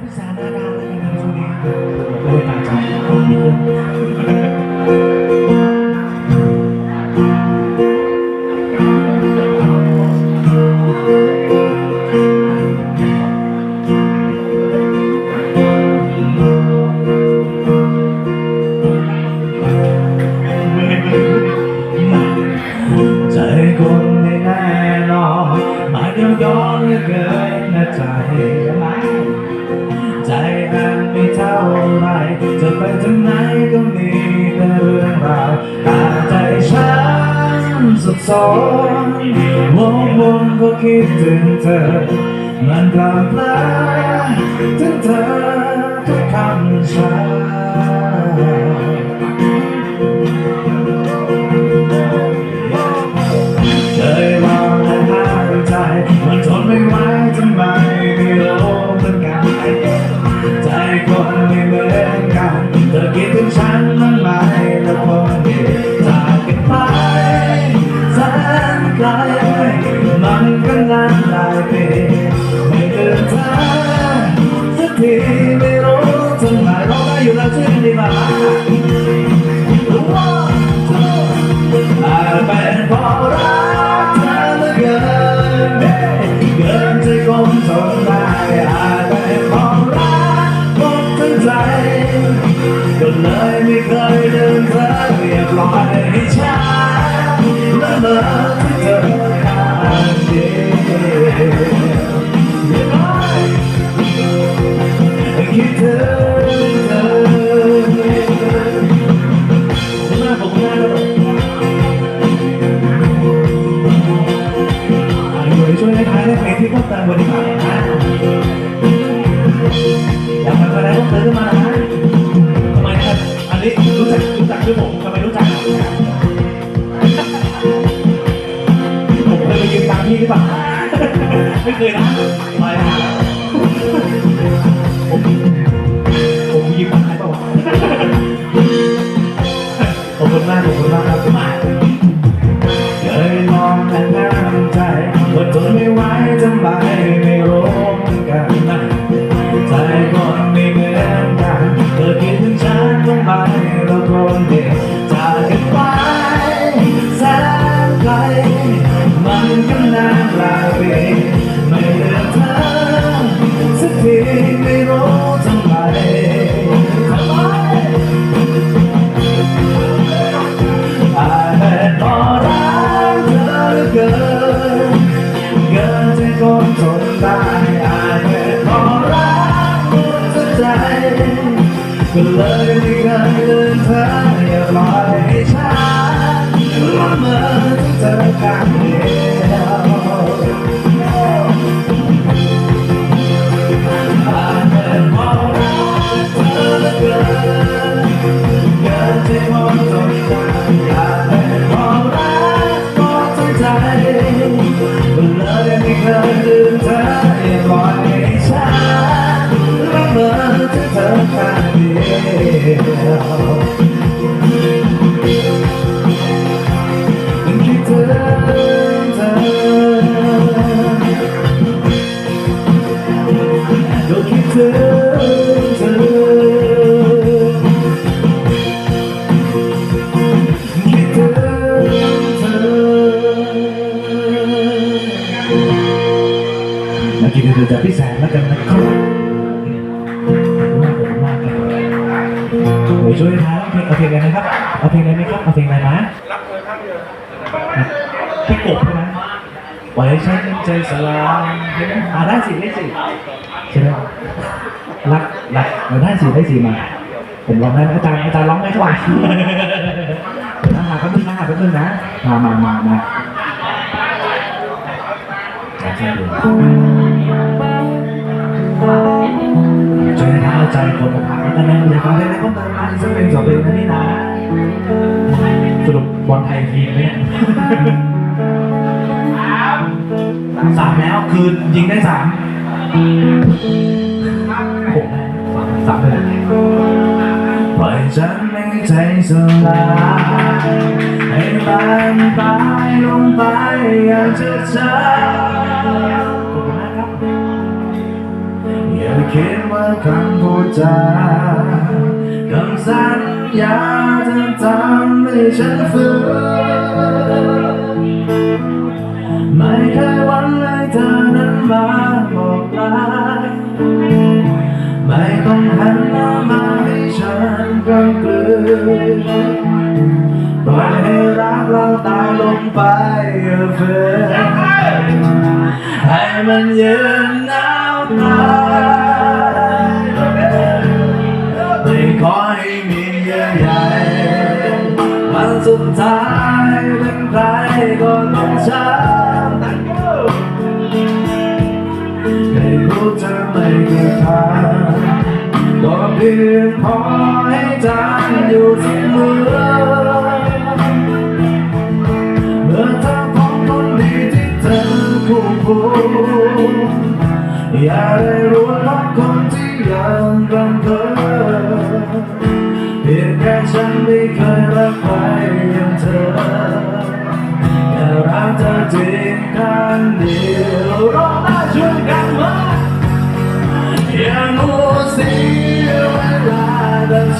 ผู้สาวดาราเลยนะช่วงนี้ด้วยตาใจ สอนมองวนก็คิดถึงเธอ มันกลับมาถึงเธอทุกคำฉั รืป่า ไม่เคยนะไปหะผมผมยิ้มได้เปล่าวะขอบคุณมากขอบคุณมาก Bye. สลามอ่าได้สิได้สิใช่ไหมรักรักเราได้สิได้สิมา ผมร้องได้อาจารย์อาจารย์ร้องได้กว่าหาแป๊บนึงนะหาแป๊บนนะมามามามาช่วยนะใจคนผมพักกันนะอย่าฟังเพลงนะก็ตามมาซึ่งเป็นสอบเพลงนะนี่นะสรุปบอลไทยทีมเนี่ย สามแล้วคือยิงได้สามหกสามเลยปล่อยฉันในใจสลายให้ตานตายลงไปอย่าจะเจออย่าคิดว่าคำพูดจาคำสัญญาจะทำให้ฉันฟื้น ไม่เคยหวังให้เธอนั้นมาบอกลาไม่ต้องหันหน้ามาให้ฉันกำกลืนปล่อยให้รักเราตายลงไปเฟื่อให้มันยืนหนาวตา ก็เ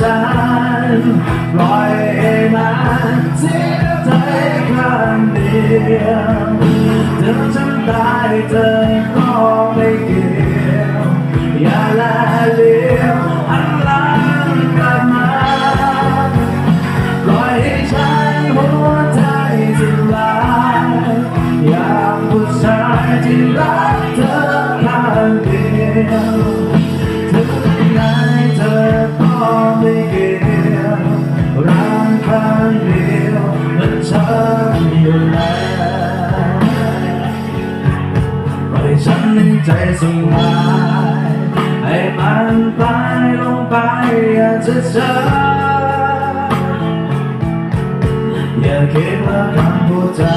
ฉันปล่อยเองมันเสียใจครั้งเดียวถึงฉันตายเธอก็ไม่เใจสลายให้มันตายลงไปอย่างช้าๆอย่าคิดว่าคำพูดจา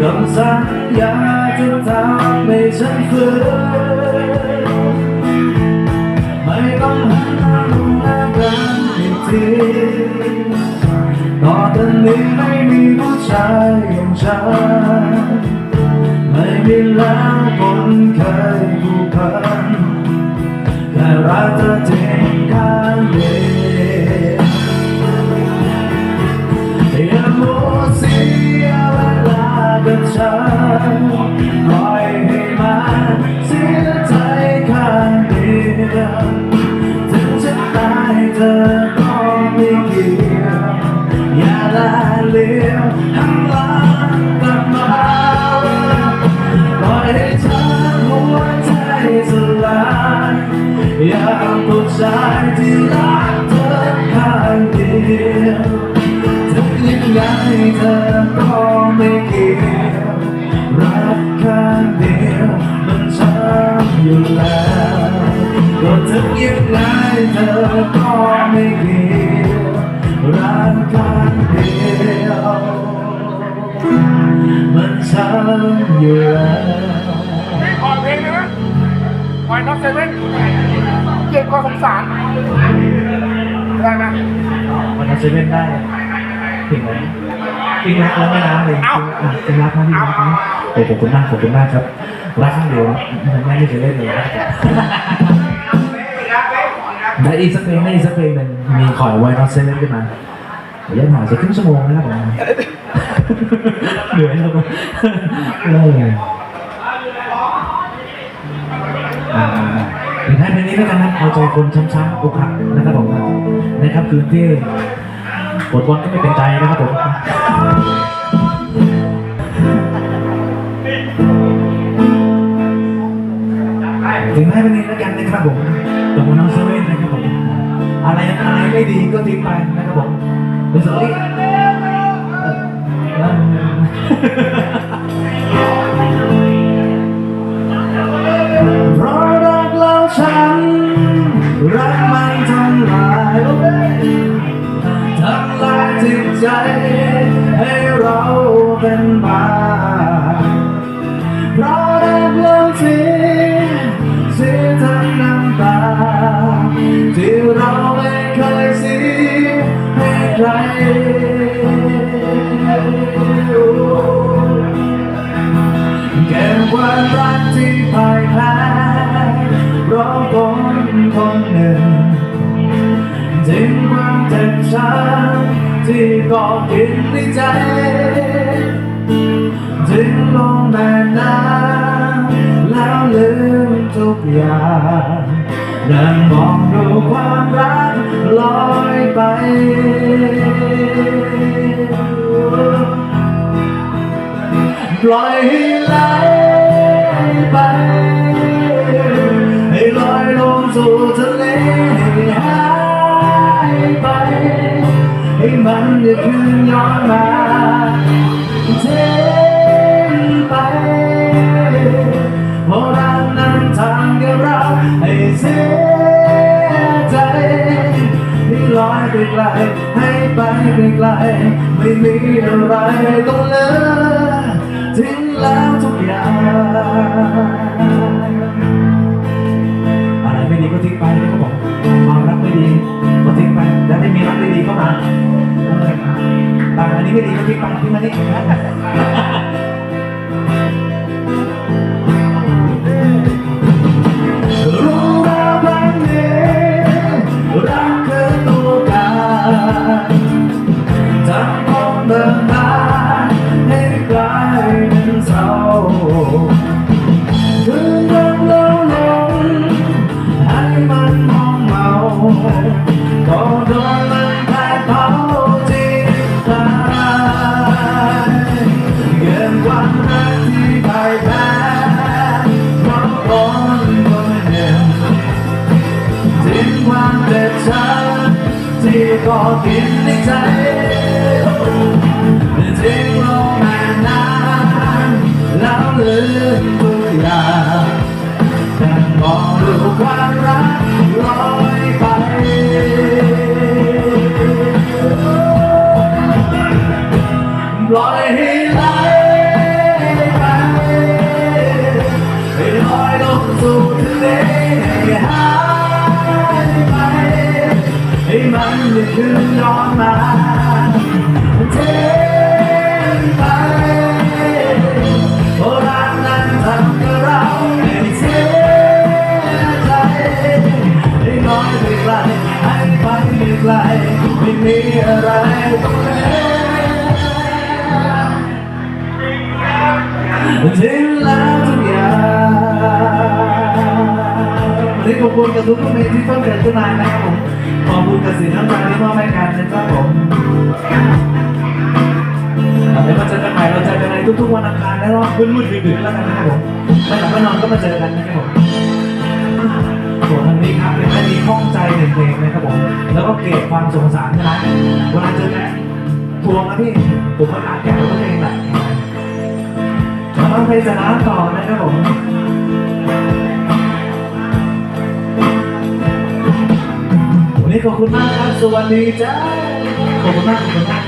คำสัญญาจะทำให้ฉันฝืนไม่ต้องหันมาดูแลกันอีกทีต่อจากนี้ไม่มีผู้ชายอย่างฉัน ไม่แล้วคนเคยผูกพันแค่รักเธอจริงข้างเดีอย่ามัวเสียเวลากับฉันปล่อยให้มันเสีย อย่างผู้ชายที่รักเธอข้างเดียวถึงยังไงเธอก็ไม่เกี่ยวรักข้างเดียวมันช้ำอยู่แล้วก็ถึงยังไงเธอก็ไม่เกี่ยวรักข้างเดียวมันช้ำอยู่แล้วนี่ขอเพลงนึงนะไวน็อตเซเว่น เจ็บก็สงสารได้ไหมวันนั้นเซเว่นได้ถึงไหมกินรักแล้วไม่น้ำเลยกินรักนะพี่รักนะโอ้ขอบคุณมากขอบคุณมากครับรักข้งเดียวแม่ไม่เคยเล่นเลยนะได้อีกสักเพลงได้อีกสักเพลงหนึ่งมีขอยไว้นอตเซเว่นขึ้นมาระยะผ่านจะครึ่งชั่วโมงนะครับผมเหนื่อยครับผ นี้แล้วกันนะเอาใจคนช้ำๆอกหักนะครับผมในค่ำคืนที่ปวดวันก็ไม่เป็นใจนะครับผมถึงท้เพลงนี้แล้วกันนะครับผมกับน้องเซเว่นนะครับผมอะไรอะไรไม่ดีก็ทิ้งไปนะครับผมเป็นสตอรี่ ใจให้เราเป็นบ้าเพราะรักเราเสียเสียทั้งน้ำตา ที่เราไม่เคยเสียให้ใครเก็บความรักที่พ่ายแพ้เพราะคนคนหนึ่งถึงความเจ็บช้ำ ที่ก่อกินในใจถึงลงแม่น้ำแล้วลืมทุกอย่างเดินมองดูความรักลอยไปปล่อยให้ไหลไปให้ลอยลงสู่ทะเลให้หายไป ให้มันอย่าคืนย้อนมาเทไปเพราะรักนั้นทำกับเราให้เสียใจให้ลอยไปไกลให้ไปไปไกลไม่มีอะไรต้องเลือทิ้งแล้วทุกอย่าง แล้วไม่มีรักไม่ดีเข้ามาเออต่างอันนี้ไม่ดีก็ทิ้งไปทิ้งมานี่ มันไม่คืนย้อนมาเทไปโบราณนั้นทำกับเราให้เสียใจให้น้อยไปไกลให้ไปไม่ไกลไม่มีอะไรต้องเลือทิ้งแล้วทุกอย่างวันนี้ขอบคุณกับทุกคนที่ต้นเกิดขึ้นมานะครับผม ขอบคุณกับสิ่งน้ำใจที่มอบให้กันนะครับผมเดี๋ยวมาเจอกันใหม่เราเจอกันในทุกๆวันอังคารและรอบมืดๆดึกๆแล้วกันนะครับผมไม่หลับไม่นอนก็มาเจอกันนะครับผมส่วนทางนี้ครับเป็นแค่นี้ข้องใจหนึ่งเพลงนะครับผมแล้วก็เก็บความสงสารใช่ไหมเวลาเจอกันทวงนะพี่ผมก็อานแก้วก็เองแหละแล้วก็เพลงจะน้ำต่อนะครับผม วันนี้ขอบคุณมากครับ สวัสดีจ้า ขอบคุณมากขอบคุณมาก